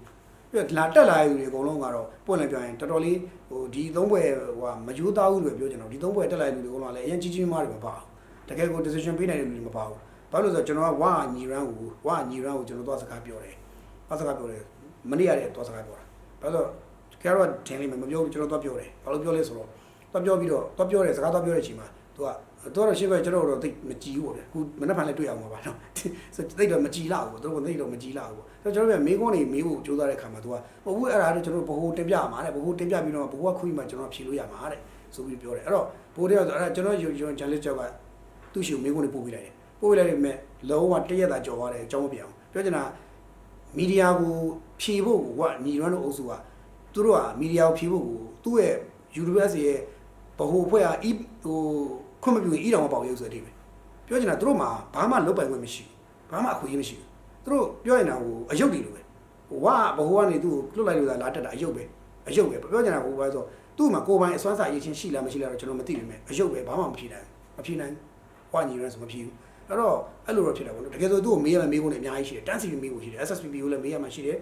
ပြီးတော့လာတက်လာတဲ့လူတွေအကုန်လုံးကတော့ပွင့်လည်းပြောရင်တော်တော်လေးဟိုဒီသုံးဘွဲဟိုမယူသားဘူးလို့ပြောချင်တော့ဒီသုံးဘွဲတက်လာတဲ့လူတွေအကုန်လုံးကလည်းအရင်ကြီးကြီးမားတွေမပါဘူးတကယ်ကို decision ပေးနိုင်တဲ့လူတွေမပါဘူးဘာလို့လဲဆိုတော့ကျွန်တော်ကဝါညီရန်ကိုဝါညီရန်ကိုကျွန်တော်သွားစကားပြောတယ်သွားစကားပြောတယ်မနေ့ရတယ်သွားစကားပြောတာဘာလို့ကျတော့ထင်လိမ့်မယ်မပြောဘူးကျွန်တော်သွားပြောတယ်ဘာလို့ပြောလဲဆိုတော့သွားပြောပြီးတော့သွားပြောတယ်စကားသွားပြောတဲ့အချိန်မှာသူကသူက တော့ရှေ့ဘက်ကျွန်တော်တို့သိမကြည်ဘူးဗျခုမနေ့ဖန်လည်းတွေ့အောင်ပါပါနော်ဆိုသိတော့မကြည်လောက်ဘူးတို့ကသိတော့မကြည်လောက်ဘူးဆိုတော့ကျွန်တော်တို့ကမေးခွန်းတွေမေးဖို့ကြိုးစားတဲ့ခါမှာ तू ကဟုတ်ဘူးအဲ့ဒါတော့ကျွန်တော်ဘဟုတင်ပြမှာတဲ့ဘဟုတင်ပြပြီးတော့ဘဟုကခွင့်မှာကျွန်တော်ဖြေလို့ရမှာတဲ့ဆိုပြီးပြောတယ်အဲ့တော့ဘိုးတဲ့ဆိုအဲ့ဒါကျွန်တော်ယူကျွန်တော်ဂျန်လစ်ကျောက်ကသူ့ရှူမေးခွန်းတွေပို့ပေးလိုက်တယ်ပို့ပေးလိုက်ပေမဲ့လုံးဝတရက်သာကြော်သွားတယ်အကြောင်းမပြောင်းပြောချင်တာမီဒီယာကိုဖြေဖို့ကညီရန်တို့အုပ်စုကသူတို့ကမီဒီယာကိုဖြေဖို့ကိုသူ့ရဲ့ UWS ရဲ့ဘဟုအဖွဲ့ကဟို ခွင့်မပြုရင်အီတောင်မပေါရုပ်ဆိုတဲ့အဓိပ္ပာယ်ပြောချင်တာသူတို့မှာဘာမှလုပ်ပိုင်ခွင့်မရှိဘူးဘာမှအခွင့်အရေးမရှိဘူးသူတို့ပြောရင်တော့ဟိုအယုတ်တွေလိုပဲဟိုဝါဘဟိုကနေသူ့ကိုလွတ်လိုက်လို့သာလာတက်တာအယုတ်ပဲအယုတ်ပဲပြောချင်တာဟိုဘာဆိုသူ့မှာကိုယ်ပိုင်အစွမ်းစာရည်ချင်းရှိလားမရှိလားတော့ကျွန်တော်မသိနိုင်ဘူးအယုတ်ပဲဘာမှမဖြစ်နိုင်ဘူးမဖြစ်နိုင်ဝါညီရဲဆိုမဖြစ်ဘူးအဲ့တော့အဲ့လိုတော့ဖြစ်တာပေါ့နော်တကယ်ဆိုသူ့ကိုမေးရမယ်မေးဖို့လည်းအများကြီးရှိတယ်တန်းစီမေးဖို့ရှိတယ် SSPP ကိုလည်းမေးရမှာရှိတယ်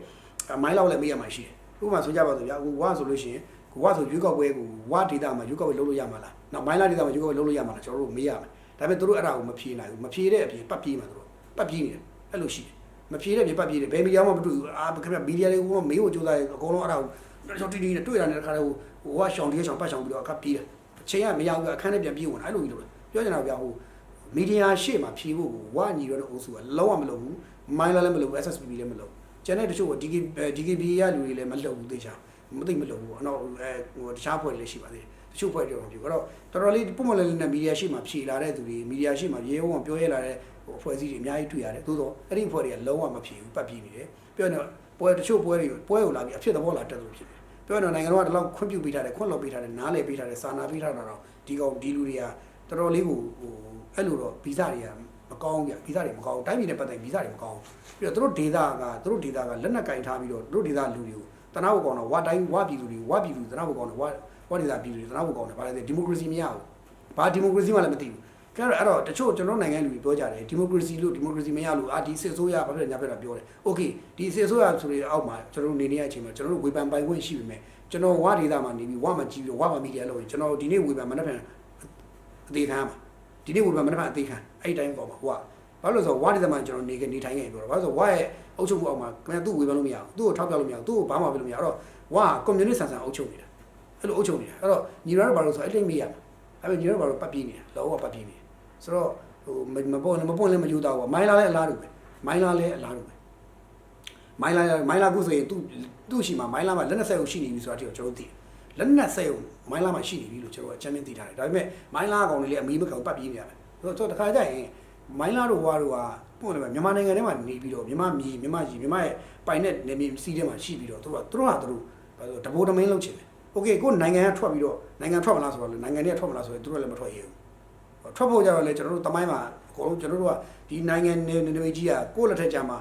မိုင်းလောက်လည်းမေးရမှာရှိတယ်ဥပမာဆိုကြပါစို့ဗျာဟိုဝါဆိုလို့ရှိရင် ကိုဝါဆိုရွေးကောက်ပွဲကိုဝါဒေတာမှာရွေးကောက်ပွဲလုပ်လို့ရမှာလားနောက်မိုင်းလာဒေတာမှာရွေးကောက်ပွဲလုပ်လို့ရမှာလားကျွန်တော်တို့မေးရမယ်ဒါပေမဲ့သူတို့အဲ့ဒါကိုမဖြေနိုင်ဘူးမဖြေတဲ့အပြင်ပတ်ပြေးမှာသူတို့ပတ်ပြေးနေတယ်အဲ့လိုရှိတယ်မဖြေတဲ့အပြင်ပတ်ပြေးတယ်ဘယ်မီဒီယာမှမတွေ့ဘူးအာခင်ဗျမီဒီယာတွေကမေးဖို့ကြိုးစားတယ်အကုန်လုံးအဲ့ဒါကိုကျွန်တော်တီတီနဲ့တွေ့တာနဲ့တခါတည်းဟိုဟိုဝါရှောင်းတည်းရှောင်းပတ်ရှောင်းပြီးတော့အခါပြေးတယ်အချိန်ကမရဘူးအခန်းထဲပြန်ပြေးဝင်အဲ့လိုကြီးလို့ပြောချင်တာဗျာဟိုမီဒီယာရှေ့မှာဖြေဖို့ကိုဝါညီရတဲ့အုပ်စုကလုံးဝမလုပ်ဘူးမိုင်းလာလည်းမလုပ်ဘူး SSPP လည်းမလုပ်ဘူးကျန်တဲ့တချို့က DK DKB ရလူတွေလည်းမလုပ်ဘူးသိချာ မသိမလုပ်ဘူးပေါ့နော်အဲဟိုတခြားဖွဲ့လည်းရှိပါသေးတယ်တချို့ဖွဲ့တွေတော့ပြောတော့တော်တော်လေးပုံမှန်လေးနဲ့မီဒီယာရှိမှဖြေလာတဲ့သူတွေမီဒီယာရှိမှရေဝံပြောရလာတဲ့ဟိုအဖွဲ့အစည်းတွေအများကြီးတွေ့ရတယ်သို့တော့အဲ့ဒီအဖွဲ့တွေကလုံးဝမဖြေဘူးပတ်ပြေးနေတယ်ပြောတော့ပွဲတချို့ပွဲတွေပွဲကိုလာပြီးအဖြစ်သဘောလာတက်လို့ဖြစ်တယ်ပြောတော့နိုင်ငံတော်ကတလောက်ခွင့်ပြုပေးထားတယ်ခွင့်လွှတ်ပေးထားတယ်နားလည်ပေးထားတယ်စာနာပေးထားတာတော့ဒီကောင်ဒီလူတွေကတော်တော်လေးကိုဟိုအဲ့လိုတော့ဗီဇတွေကမကောင်းကြဗီဇတွေမကောင်းတိုင်းပြည်နဲ့ပတ်သက်ဗီဇတွေမကောင်းပြီးတော့သူတို့ဒေတာကသူတို့ဒေတာကလက်နက်ကင်ထားပြီးတော့သူတို့ဒေတာလူတွေကို တနာဖို့ကောင်းတော့ဝါတိုင်းဝါပြည်သူတွေဝါပြည်သူတနာဖို့ကောင်းတော့ဝါဝါဒေတာပြည်သူတွေတနာဖို့ကောင်းတယ်ဗါလဲဒီမိုကရေစီမရဘူးဘာဒီမိုကရေစီမှလည်းမသိဘူး ကဲအဲ့တော့တချို့ကျွန်တော်နိုင်ငံလူတွေပြောကြတယ်ဒီမိုကရေစီလို့ဒီမိုကရေစီမရလို့အာဒီစစ်ဆိုးရဘာဖြစ်လဲညာဖြစ်တာပြောတယ်โอเคဒီစစ်ဆိုးရဆိုတဲ့အောက်မှာကျွန်တော်တို့နေနေရတဲ့အချိန်မှာကျွန်တော်တို့ဝေဖန်ပိုင်ခွင့်ရှိပြီမဲ့ကျွန်တော်ဝါဒေတာမှာနေပြီးဝါမှာကြည့်ပြီးဝါမှာမီဒီယာလုပ်ရင်ကျွန်တော်ဒီနေ့ဝေဖန်မနေ့ပြန်အသေးခံမှာဒီနေ့ဝေဖန်မနေ့ပြန်အသေးခံအဲ့ဒီတိုင်းပေါ့မှာဟိုကဘာလို့လဲဆိုတော့ဝါဒေတာမှာကျွန်တော်နေနေထိုင်ခဲ့ပြောတော့ဘာလို့ဆိုတော့ဝါရဲ့ အုပ်ချုပ်မှုအောက်မှာခင်ဗျာသူ့ဝေဖန်လို့မရဘူးသူ့ကိုထောက်ပြလို့မရဘူးသူ့ကိုဘာမှမလုပ်လို့မရအဲ့တော့ဝါကွန်မြူနစ်ဆန်ဆန်အုပ်ချုပ်နေတာအဲ့လိုအုပ်ချုပ်နေတာအဲ့တော့ညီရတို့ဘာလို့ဆိုအဲ့လိမ့်မေးရမှာအဲ့ပဲညီရတို့ဘာလို့ပတ်ပြေးနေတာလောကပတ်ပြေးနေတယ်ဆိုတော့ဟိုမမပေါ်မပေါ်လည်းမယူတော့ဘူးမိုင်းလာလည်းအလားတူပဲမိုင်းလာလည်းအလားတူပဲမိုင်းလာမိုင်းလာကုဆိုရင်သူ့သူ့ရှိမှာမိုင်းလာမှာလက်နက်ဆက်ရုံရှိနေပြီဆိုတာတိတော့ကျွန်တော်သိတယ်လက်နက်ဆက်ရုံမိုင်းလာမှာရှိနေပြီလို့ကျွန်တော်အချမ်းမင်းသိထားတယ်ဒါပေမဲ့မိုင်းလာကောင်တွေလည်းအမီးမကောင်ပတ်ပြေးနေရတယ်ဆိုတော့တခါကြရင်မိုင်းလာတို့ဟွာတို့က ပုံလည်းမြန်မာနိုင်ငံထဲမှာနေပြီးတော့မြန်မာမြေမြန်မာကြီးမြန်မာရဲ့ပိုင်နဲ့နေမြေစီးထဲမှာရှိပြီးတော့သူတို့ကသူတို့ကသူတို့ဘာလို့တဘိုးတမင်းလုံးချင်တယ်โอเคကိုနိုင်ငံကထွက်ပြီးတော့နိုင်ငံထွက်မလားဆိုတော့နိုင်ငံတွေကထွက်မလားဆိုရင်သူတို့လည်းမထွက်ရဘူး ထွက်ဖို့ကြတော့လေကျွန်တော်တို့တမိုင်းမှာအကုန်လုံးကျွန်တော်တို့ကဒီနိုင်ငံနေနေမေကြီးကကိုယ့်လက်ထက်ကြမှာ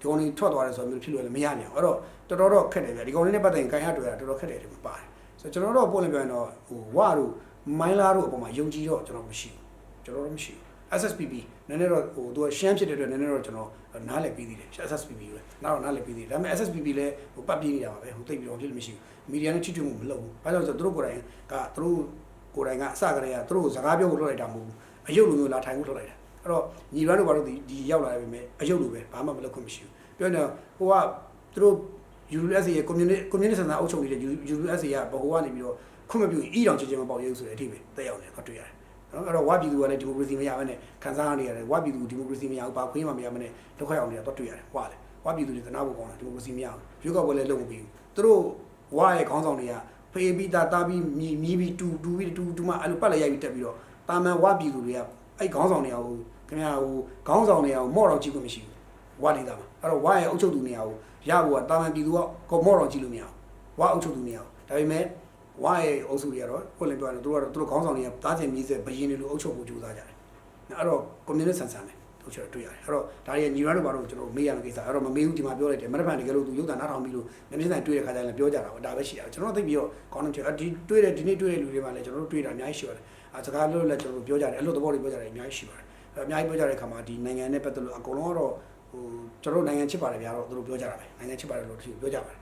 ဒီကောင်လေးထွက်သွားတယ်ဆိုတော့မျိုးဖြစ်လို့လည်းမရနိုင်ဘူးအဲ့တော့တော်တော်တော့ခက်တယ်ဗျဒီကောင်လေးနဲ့ပတ်သက်ရင်ကန်ရတွေ့တာတော်တော်ခက်တယ်ဒီမှာပါတယ်ဆိုတော့ကျွန်တော်တို့ပုံလင်းပြောရင်တော့ဟိုဝါတို့မိုင်းလာတို့အပေါ်မှာယုံကြည်တော့ကျွန်တော်မရှိဘူးကျွန်တော်တို့မရှိဘူး SSPP နည်းနည်းတော့ဟိုသူကရှမ်းဖြစ်တဲ့အတွက်နည်းနည်းတော့ကျွန်တော်နားလည်ပြီးသေးတယ် SSPP ပဲနားတော့နားလည်ပြီးသေးတယ်ဒါပေမဲ့ SSPP လည်းဟိုပတ်ပြေးနေတာပါပဲဟိုသိပြီးတော့ဖြစ်လို့မရှိဘူးမီဒီယာနဲ့ထိတွေ့မှုမလုပ်ဘူးဘာလို့လဲဆိုတော့သူတို့ကိုယ်တိုင်ကသူတို့ကိုယ်တိုင်ကအစကတည်းကသူတို့ကိုစကားပြောဖို့လုပ်လိုက်တာမဟုတ်ဘူးအယုတ်လိုမျိုးလာထိုင်ဖို့လုပ်လိုက်တာအဲ့တော့ညီရတို့ဘာလို့ဒီဒီရောက်လာရပြီမဲ့အယုတ်လိုပဲဘာမှမလုပ်ခွင့်မရှိဘူးပြောနေဟိုကသူတို့ USC ရဲ့ community community ဆန်ဆန်အုပ်ချုပ်နေတဲ့ USC ကဘဟိုကနေပြီးတော့ခွင့်မပြုအီတောင်ချင်းချင်းမပေါက်ရုပ်ဆိုတဲ့အထိပဲတက်ရောက်နေတော့တွေ့ရတယ် နော်အဲ့တော့ဝါပြည်သူကလည်းဒီမိုကရေစီမရဘဲနဲ့ခံစားနေရတယ်ဝါပြည်သူဒီမိုကရေစီမရဘူးဘာခွင့်မှမရဘဲနဲ့ဒုက္ခရောက်နေတာတော့တွေ့ရတယ်ဝါလေဝါပြည်သူတွေကနားဖို့ကောင်းတာဒီမိုကရေစီမရဘူးရွေးကောက်ပွဲလည်းလုပ်မပြီးဘူးသူတို့ဝါရဲ့ခေါင်းဆောင်တွေကဖေးပြီးသားတားပြီးမြည်မြည်ပြီးတူတူပြီးတူတူမှအဲ့လိုပတ်လက်ရိုက်ပြီးတက်ပြီးတော့တာမန်ဝါပြည်သူတွေကအဲ့ခေါင်းဆောင်တွေကဟိုခင်ဗျာဟိုခေါင်းဆောင်တွေကဟိုမော့တော့ကြည့်ခွင့်မရှိဘူးဝါဒေတာမှာအဲ့တော့ဝါရဲ့အုပ်ချုပ်သူနေရာကိုရဖို့ကတာမန်ပြည်သူကကောမော့တော့ကြည့်လို့မရဘူးဝါအုပ်ချုပ်သူနေရာကိုဒါပေမဲ့ ဝါရဲ့အုပ်စုတွေကတော့ခုလည်းပြောတယ်သူတို့ကတော့သူတို့ခေါင်းဆောင်တွေကတားချင်မြည်စေဘယင်းတွေလိုအုပ်ချုပ်ဖို့ကြိုးစားကြတယ်အဲ့တော့ community ဆန်ဆန်ပဲထုတ်ချတွေ့ရတယ်အဲ့တော့ဒါတွေကညီရတို့ဘာလို့ကျွန်တော်မေးရမယ့်ကိစ္စအဲ့တော့မမေးဘူးဒီမှာပြောလိုက်တယ်မနေ့ကတကယ်လို့သူရုပ်သံနားထောင်ပြီးလို့မျက်နှာတွေ့တဲ့ခါကျရင်လည်းပြောကြတာပေါ့ဒါပဲရှိတာကျွန်တော်သိပြီးတော့ကောင်းတယ်ဒီတွေ့တဲ့ဒီနေ့တွေ့တဲ့လူတွေမှာလည်းကျွန်တော်တို့တွေ့တာအများကြီးရှိပါတယ်အဲစကားလို့လည်းကျွန်တော်တို့ပြောကြတယ်အလို့သဘောတွေပြောကြတယ်အများကြီးရှိပါတယ်အများကြီးပြောကြတဲ့ခါမှာဒီနိုင်ငံနဲ့ပတ်သက်လို့အကုန်လုံးကတော့ဟိုကျွန်တော်နိုင်ငံချစ်ပါတယ်ဗျာတော့သူတို့ပြောကြတာပဲနိုင်ငံချစ်ပါတယ်လို့ပြောကြပါတယ်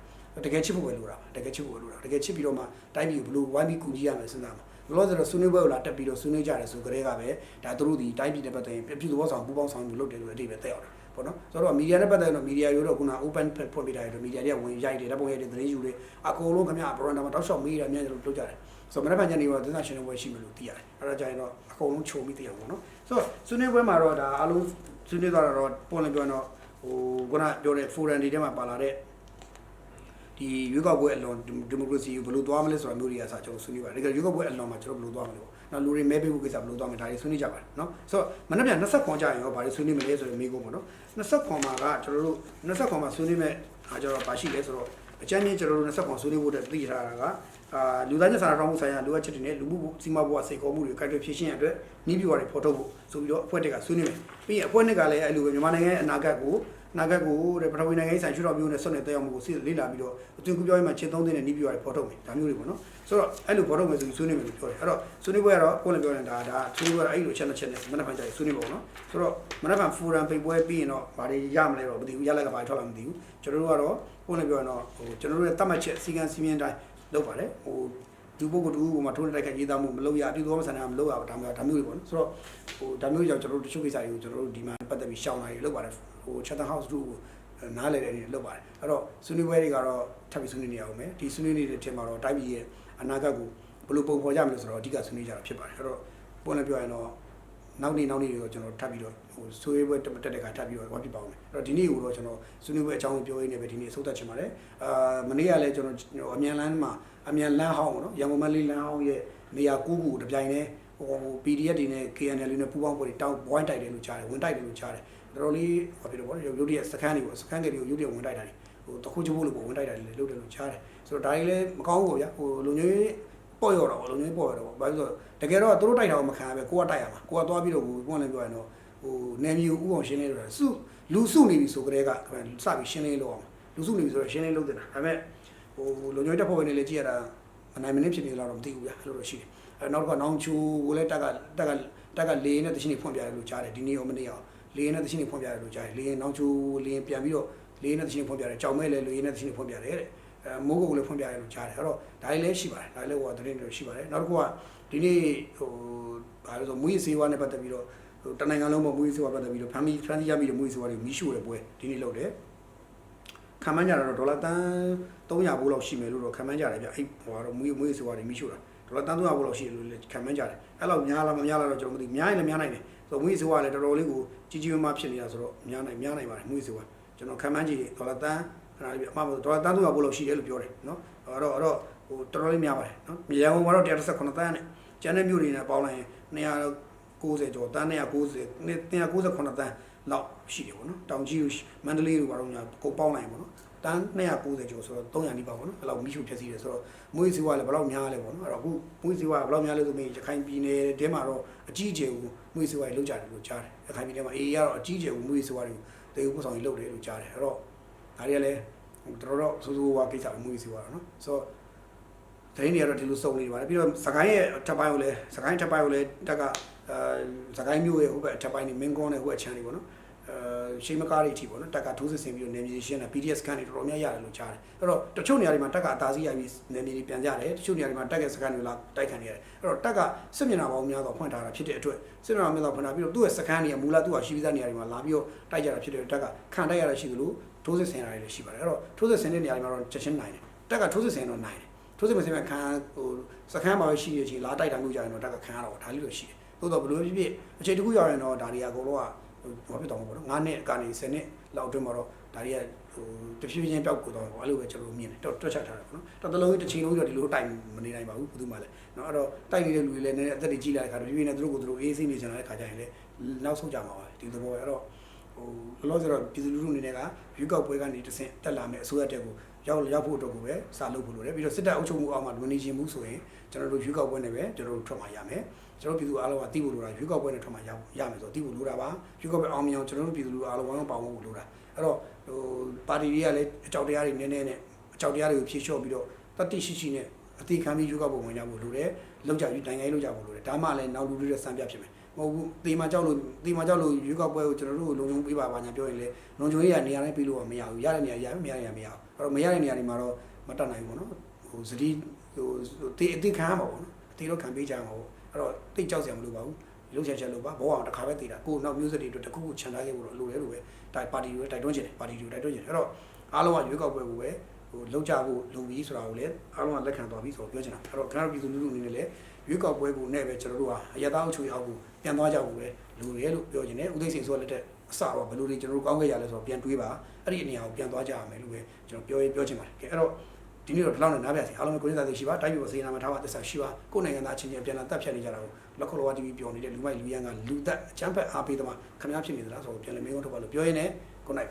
တကယ်ချစ်ဖို့ပဲလိုတာပါတကယ်ချစ်ဖို့ပဲလိုတာတကယ်ချစ်ပြီးတော့မှတိုင်းပြည်ကိုဘလို့ဝိုင်းပြီးကူညီရမယ်စဉ်းစားမှာလောလောဆယ်တော့ဆွေးနွေးပွဲကိုလာတက်ပြီးတော့ဆွေးနွေးကြတယ်ဆိုကြတဲ့ကပဲဒါသူတို့ဒီတိုင်းပြည်နဲ့ပတ်သက်ရင်ပြည်သူ့ဘောဆောင်ပူးပေါင်းဆောင်မှုလုပ်တယ်လို့အတိတ်ပဲတက်ရောက်တယ်ပေါ့နော်ဆိုတော့မီဒီယာနဲ့ပတ်သက်တော့မီဒီယာရိုးတော့ခုန open ဖွင့်ပေးတာရတော့မီဒီယာတွေကဝင်ရိုက်တယ်ဓာတ်ပုံရိုက်တယ်သတင်းယူတယ်အကုန်လုံးခင်ဗျာဘရန်ဒါမှာတောက်လျှောက်မေးတာအများကြီးလုပ်ကြတယ်ဆိုတော့မနေ့ကညနေကသတင်းစာရှင်းလင်းပွဲရှိမယ်လို့သိရတယ်အဲ့ဒါကြရင်တော့အကုန်လုံးခြုံပြီးသိအောင်ပေါ့နော်ဆိုတော့ဆွေးနွေးပွဲမှာတော့ဒါအလုံးဆွေးနွေးသွားတာတော့ပုံလည်းပြောတော့ဟိုခုနပြောတဲ့ forum တွေထဲမှာပါလာတဲ့ ဒီရွေးကောက်ပွဲအလွန်ဒီမိုကရေစီကိုဘယ်လိုသွားမလဲဆိုတာမျိုးတွေအစားကျွန်တော်ဆွေးနွေးပါတယ်ဒါကြရွေးကောက်ပွဲအလွန်မှာကျွန်တော်ဘယ်လိုသွားမလဲပေါ့နော်လူတွေမဲပေးဖို့ကိစ္စဘယ်လိုသွားမလဲဒါတွေဆွေးနွေးကြပါတယ်နော်ဆိုတော့မနေ့က20ခွန်ကြရင်ရောဘာတွေဆွေးနွေးမလဲဆိုရင်မေးဖို့ပေါ့နော်20ခွန်မှာကကျွန်တော်တို့20ခွန်မှာဆွေးနွေးမဲ့အားကျွန်တော်ပါရှိလဲဆိုတော့အကြမ်းကြီးကျွန်တော်တို့20ခွန်ဆွေးနွေးဖို့အတွက်သိထားတာကအာလူသားချင်းစာနာထောက်မှုဆိုင်ရာလူအပ်ချက်တွေနဲ့လူမှုစီမံဘဝစိတ်ခေါ်မှုတွေကိုကြိုက်တွေ့ဖြည့်ရှင်းရတဲ့အတွက်နီးပြွားတွေဖော်ထုတ်ဖို့ဆိုပြီးတော့အဖွဲ့တက်ကဆွေးနွေးမယ်ပြီးရင်အဖွဲ့နှစ်ကလည်းအဲ့လိုပဲမြန်မာနိုင်ငံရဲ့အနာဂတ်ကို နာဂတ်ကိုတဲ့ပထဝီနိုင်ငံရေးဆိုင်ရွှေတော်မျိုးနဲ့ဆွတ်နေတက်ရောက်မှုကိုစစ်လေ့လာပြီးတော့အသွင်ကူးပြောင်းရေးမှာခြေသုံးသိတဲ့နီးပြွားတွေဖော်ထုတ်မယ်ဒါမျိုးတွေပေါ့နော်ဆိုတော့အဲ့လိုဖော်ထုတ်မယ်ဆိုပြီးဆွေးနွေးမယ်လို့ပြောတယ်အဲ့တော့ဆွေးနွေးပွဲကတော့ကိုယ်လည်းပြောနေတာဒါဆွေးနွေးပွဲအဲ့လိုချက်နှစ်ချက်နဲ့မနက်ဖြန်ကျရင်ဆွေးနွေးပါဦးနော်ဆိုတော့မနက်ဖြန်ဖူရန်ပိတ်ပွဲပြီးရင်တော့ဘာတွေရမလဲတော့မသိဘူးရလိုက်ကဘာတွေထွက်လာမသိဘူးကျွန်တော်တို့ကတော့ကိုယ်လည်းပြောရင်တော့ဟိုကျွန်တော်တို့ရဲ့တတ်မှတ်ချက်စီကံစီမင်းတိုင်းလုပ်ပါတယ်ဟိုဒီပုဂ္ဂိုလ်တူဟိုမှာထိုးတိုက်ခိုက်ရေးသားမှုမလုပ်ရအပြုသောမဆန္ဒမလုပ်ရပါဒါမျိုးဒါမျိုးတွေပေါ့နော်ဆိုတော့ဟိုဒါမျိုးကြောင့်ကျွန်တော်တို့တချို့ကိစ္စတွေကိုကျွန်တော်တို့ဒီမှာပတ်သက်ပြီးရှောင်လာရလုပ်ပါတယ် ဟို Chatham House တို့ကိုနားလည်တဲ့အနေနဲ့လုပ်ပါတယ်အဲ့တော့ဆွေးနွေးပွဲတွေကတော့ထပ်ပြီးဆွေးနွေးနေရအောင်မယ်ဒီဆွေးနွေးနေတဲ့အချိန်မှာတော့တိုင်းပြည်ရဲ့အနာဂတ်ကိုဘယ်လိုပုံဖော်ကြမလဲဆိုတော့အဓိကဆွေးနွေးကြတာဖြစ်ပါတယ်အဲ့တော့ပုံလည်းပြောရင်တော့နောက်နေ့နောက်နေ့တွေကိုကျွန်တော်ထပ်ပြီးတော့ဟိုဆွေးနွေးပွဲတက်တက်တဲ့ခါထပ်ပြီးတော့ဝါပြပါအောင်မယ်အဲ့တော့ဒီနေ့ကိုတော့ကျွန်တော်ဆွေးနွေးပွဲအကြောင်းပြောရင်းနဲ့ပဲဒီနေ့ဆုံးသက်ချင်ပါတယ်အာမနေ့ကလည်းကျွန်တော်အမြန်လန်းမှာအမြန်လန်းဟောင်းပေါ့နော်ရန်ကုန်မန္တလေးလန်းဟောင်းရဲ့နေရာကူးကူတပြိုင်တည်းဟို PDF တွေနဲ့ KNL တွေနဲ့ပူးပေါင်းပွဲတွေတောင်းဝိုင်းတိုက်တယ်လို့ကြားတယ်ဝင်တိုက်တယ်လို့ကြားတယ် တော်တော်လေးဘာဖြစ်လို့ပေါ့ရုပ်တရက်စကန်တွေပေါ့စကန်တွေကိုရုပ်တရက်ဝင်တိုက်တာတွေဟိုတခုချဖို့လို့ပေါ့ဝင်တိုက်တာတွေလုပ်တယ်လို့ကြားတယ်ဆိုတော့ဒါတွေလည်းမကောင်းဘူးပေါ့ဗျာဟိုလူမျိုးရေးပေါ့ရောတော့လူမျိုးရေးပေါ့ရောတော့ဘာလို့ဆိုတော့တကယ်တော့သူတို့တိုက်တာကိုမခံရပဲကိုကတိုက်ရမှာကိုကသွားပြီးတော့ဟိုဘုန်းလည်းပြောရင်တော့ဟိုနေမျိုးဥအောင်ရှင်းလေးလို့စုလူစုနေပြီဆိုကြတဲ့ကစပြီးရှင်းလေးလုပ်အောင်လူစုနေပြီဆိုတော့ရှင်းလေးလုပ်တင်တာဒါပေမဲ့ဟိုလူမျိုးတက်ဖို့နေလေကြည့်ရတာအနိုင်မနေဖြစ်နေလားတော့မသိဘူးဗျာအဲ့လိုတော့ရှိတယ်အဲနောက်တစ်ခါနောင်ချူကိုလည်းတက်ကတက်ကတက်ကလေရင်နဲ့တချင်းတွေဖွင့်ပြတယ်လို့ကြားတယ်ဒီနေ့ရောမနေ့ရော လေရင်နဲ့တချင်းတွေဖွင့်ပြတယ်လို့ကြားတယ်လေရင်နောက်ချိုးလေရင်ပြန်ပြီးတော့လေရင်နဲ့တချင်းတွေဖွင့်ပြတယ်ကြောင်မဲလည်းလေရင်နဲ့တချင်းတွေဖွင့်ပြတယ်တဲ့အဲမိုးကုတ်လည်းဖွင့်ပြတယ်လို့ကြားတယ်အဲ့တော့ဒါတွေလည်းရှိပါတယ်ဒါလည်းဟိုသတင်းတွေရှိပါတယ်နောက်တစ်ခုကဒီနေ့ဟိုဘာလို့ဆိုမွေးစေဝါနဲ့ပတ်သက်ပြီးတော့ဟိုတနိုင်ငံလုံးမှာမွေးစေဝါပတ်သက်ပြီးတော့ဖမ်းပြီးဖမ်းဆီးရမိတဲ့မွေးစေဝါတွေမီးရှို့တဲ့ပွဲဒီနေ့လုပ်တယ်ခံမှန်းကြတာတော့ဒေါ်လာတန်း300ဘိုးလောက်ရှိမယ်လို့တော့ခံမှန်းကြတယ်ဗျအဲ့ဟိုကတော့မွေးမွေးဆိုတာတွေမရှိတာဒေါ်လာတန်း300ဘိုးလောက်ရှိတယ်လို့လည်းခံမှန်းကြတယ် အဲ့လောက်များလားမများလားတော့ကျွန်တော်မသိများရင်လည်းများနိုင်တယ်ဆိုတော့မွေးဆိုတာလည်းတော်တော်လေးကိုကြီးကြီးမားမားဖြစ်နေတာဆိုတော့များနိုင်များနိုင်ပါတယ်မွေးဆိုတာကျွန်တော်ခံမှန်းကြည့်ဒေါ်လာတန်းခဏလေးပြအမှားမဟုတ်ဒေါ်လာတန်း300ဘိုးလောက်ရှိတယ်လို့ပြောတယ်နော်အဲ့တော့အဲ့တော့ဟိုတော်တော်လေးများပါတယ်နော်မြေပုံကတော့138တန်းနဲ့ကျန်တဲ့မြို့တွေနဲ့ပေါင်းလိုက်ရင်290ကျော်တန်း290 298တန်းလောက်ရှိတယ်ပေါ့နော်တောင်ကြီးမန္တလေးတို့ဘာလို့ညာကိုပေါင်းလိုက်ရင်ပေါ့နော် တန်း290ကျော်ဆိုတော့300နီးပါးပေါ့နော်အဲ့လောက်မိရှုဖြည့်စည်းတယ်ဆိုတော့မွေးစီဝါလည်းဘယ်လောက်များလဲပေါ့နော်အဲ့တော့အခုမွေးစီဝါဘယ်လောက်များလဲဆိုရင်ရခိုင်ပြည်နယ်တဲမှာတော့အကြီးအကျယ်ကိုမွေးစီဝါကြီးလောက်ကြတယ်လို့ကြားတယ်ရခိုင်ပြည်နယ်မှာအေးရတော့အကြီးအကျယ်ကိုမွေးစီဝါတွေကိုတေကိုပို့ဆောင်ကြီးလုပ်တယ်လို့ကြားတယ်အဲ့တော့ဒါတွေကလည်းတော်တော်ဆိုးဆိုးဝါးကိစ္စမွေးစီဝါတော့နော်ဆိုတော့တိုင်းတွေကတော့ဒီလိုစုံနေပါတယ်ပြီးတော့စကိုင်းရဲ့ထပ်ပိုင်းကိုလည်းစကိုင်းထပ်ပိုင်းကိုလည်းတက်ကအဲစကိုင်းမျိုးရဲ့ဟိုဘက်ထပ်ပိုင်းနေမင်းကုန်းနဲ့ဟိုဘက်ချမ်းနေပေါ့နော်အဲ ရှိမကားတွေအထိပေါ့နော်တက်ကထိုးစစ်ဆင်ပြီးတော့နေမြေရှင်းတာ PDF စကန်တွေတော်တော်များရတယ်လို့ကြားတယ်အဲ့တော့တချို့နေရာတွေမှာတက်ကအသာစီးရပြီးနေမြေတွေပြန်ကြတယ်တချို့နေရာတွေမှာတက်ကစကန်တွေလာတိုက်ခံနေရတယ်အဲ့တော့တက်ကစစ်မျက်နှာပေါင်းများတော့ဖွင့်ထားတာဖြစ်တဲ့အတွက်စစ်မျက်နှာများတော့ဖွင့်ထားပြီးတော့သူ့ရဲ့စကန်တွေကမူလသူ့ဟာရှိပြီးသားနေရာတွေမှာလာပြီးတော့တိုက်ကြတာဖြစ်တဲ့တက်ကခံတိုက်ရတာရှိသလိုထိုးစစ်ဆင်ရတာလည်းရှိပါတယ်အဲ့တော့ထိုးစစ်ဆင်တဲ့နေရာတွေမှာတော့ချက်ချင်းနိုင်တယ်တက်ကထိုးစစ်ဆင်တော့နိုင်တယ်ထိုးစစ်မဆင်မဲ့ခံဟိုစကန်မှာပဲရှိရချင်းလာတိုက်တာမျိုးကြရင်တော့တက်ကခံရတော့ဒါလေးလို့ရှိတယ်သို့တော့ဘလို့ဖြစ်ဖြစ်အခြေတစ်ခုရောက်ရင်တော့ဒါတွေအကုန်လုံးကဟို ဘာဖြစ်တော့မပေါ့နော်9နှစ်ကနေ10နှစ်လောက်အတွင်းမှာတော့ဒါတွေကဟိုတဖြည်းဖြည်းချင်းပျောက်ကိုတော့အဲ့လိုပဲကျွန်တော်မြင်တယ်တော့တွက်ချက်ထားတယ်ပေါ့နော်တော်တလုံးကြီးတစ်ချိန်လုံးကြီးတော့ဒီလိုတိုင်မနေနိုင်ပါဘူးဘယ်သူမှလည်းနော်အဲ့တော့တိုက်နေတဲ့လူတွေလည်းနည်းနည်းအသက်တွေကြီးလာတဲ့ခါတော့ဒီနေ့နဲ့သူတို့ကိုသူတို့အေးစိနေကြတဲ့ခါကျရင်လည်းနောက်ဆုံးကြမှာပါဒီသဘောပဲအဲ့တော့ဟိုလောလောဆယ်တော့ပြည်သူလူထုအနေနဲ့ကရွေးကောက်ပွဲကနေတဆင့်တက်လာမယ်အစိုးရတက်ကိုရောက်ရောက်ဖို့အတွက်ကိုပဲစာလုပ်ဖို့လိုတယ်ပြီးတော့စစ်တပ်အုပ်ချုပ်မှုအောက်မှာလူနေချင်းမှုဆိုရင် ကျွန်တော်တို့ရွေးကောက်ပွဲနဲ့ပဲကျွန်တော်တို့ထွက်မှာရမယ်ကျွန်တော်ပြည်သူအားလုံးကတိဖို့လိုတာရွေးကောက်ပွဲနဲ့ထွက်မှာရရမယ်ဆိုတော့တိဖို့လိုတာပါရွေးကောက်ပွဲအောင်မြင်အောင်ကျွန်တော်တို့ပြည်သူလူအားလုံးဝိုင်းဝန်းပါဝင်ဖို့လိုတာအဲ့တော့ဟိုပါတီတွေကလည်းအကြောက်တရားတွေနည်းနည်းနဲ့အကြောက်တရားတွေကိုဖြေလျှော့ပြီးတော့တတိရှိရှိနဲ့အတိခံပြီးရွေးကောက်ပွဲဝင်ကြဖို့လိုတယ်လောက်ကြယူနိုင်ငံရေးလောက်ကြဖို့လိုတယ်ဒါမှလည်းနောက်လူတွေရဲ့စံပြဖြစ်မယ်မဟုတ်ဘူးတေမာကြောက်လို့တေမာကြောက်လို့ရွေးကောက်ပွဲကိုကျွန်တော်တို့လုံလုံပေးပါပါညာပြောရင်လေလုံချုံရေးရနေရာတိုင်းပြီးလို့မရဘူးရတဲ့နေရာရမရတဲ့နေရာမရဘူးအဲ့တော့မရတဲ့နေရာတွေမှာတော့မတတ်နိုင်ဘူးပေါ့နော်ဟိုစတိ ဟိုတေအတိခံရမှာပေါ့နော်အတိတော့ခံပေးကြမှာပေါ့အဲ့တော့တိတ်ကြောက်စရာမလိုပါဘူးလုံချက်ချက်လို့ပါဘောအောင်တစ်ခါပဲတည်တာကိုနောက်မျိုးဆက်တွေအတွက်တစ်ခုခုခြံထားခဲ့ဖို့တော့လိုတယ်လို့ပဲတိုက်ပါတီတွေတိုက်တွန်းချင်တယ်ပါတီတွေတိုက်တွန်းချင်တယ်အဲ့တော့အားလုံးကရွေးကောက်ပွဲကိုပဲဟိုလောက်ကြဖို့လုံပြီးဆိုတာကိုလည်းအားလုံးကလက်ခံသွားပြီးဆိုတော့ပြောချင်တာအဲ့တော့ကျွန်တော်ပြည်သူလူထုအနေနဲ့လည်းရွေးကောက်ပွဲကိုနဲ့ပဲကျွန်တော်တို့ဟာအရသာအုပ်ချုပ်ရေးအောက်ကိုပြန်သွားကြဖို့ပဲလူရဲလို့ပြောချင်တယ်ဦးသိန်းစိန်ဆိုလက်တဲ့အစတော့ဘယ်လိုတွေကျွန်တော်တို့ကောင်းခဲ့ရလဲဆိုတော့ပြန်တွေးပါအဲ့ဒီအနေအရာကိုပြန်သွားကြရမယ်လို့ပဲကျွန်တော်ပြောရေးပြောချင်ပါတယ်ကဲအဲ့တော့ ဒီနေ့တော့ဒီလောက်နဲ့နားပြစီအားလုံးကိုကိုရင်းသားသိရှိပါတိုင်းပြည်ကိုစေနာမှာထားပါသစ္စာရှိပါကိုယ်နိုင်ငံသားချင်းချင်းပြန်လာတက်ဖြတ်နေကြတာကိုလက်ခေါ်လောတီဗီပြောနေတဲ့လူမိုက်လူရန်ကလူသက်အချမ်းဖက်အားပေးသမားခမများဖြစ်နေသလားဆိုတော့ပြန်လည်မေးခွန်းထုတ်ပါလို့ပြောရင်းနဲ့ good night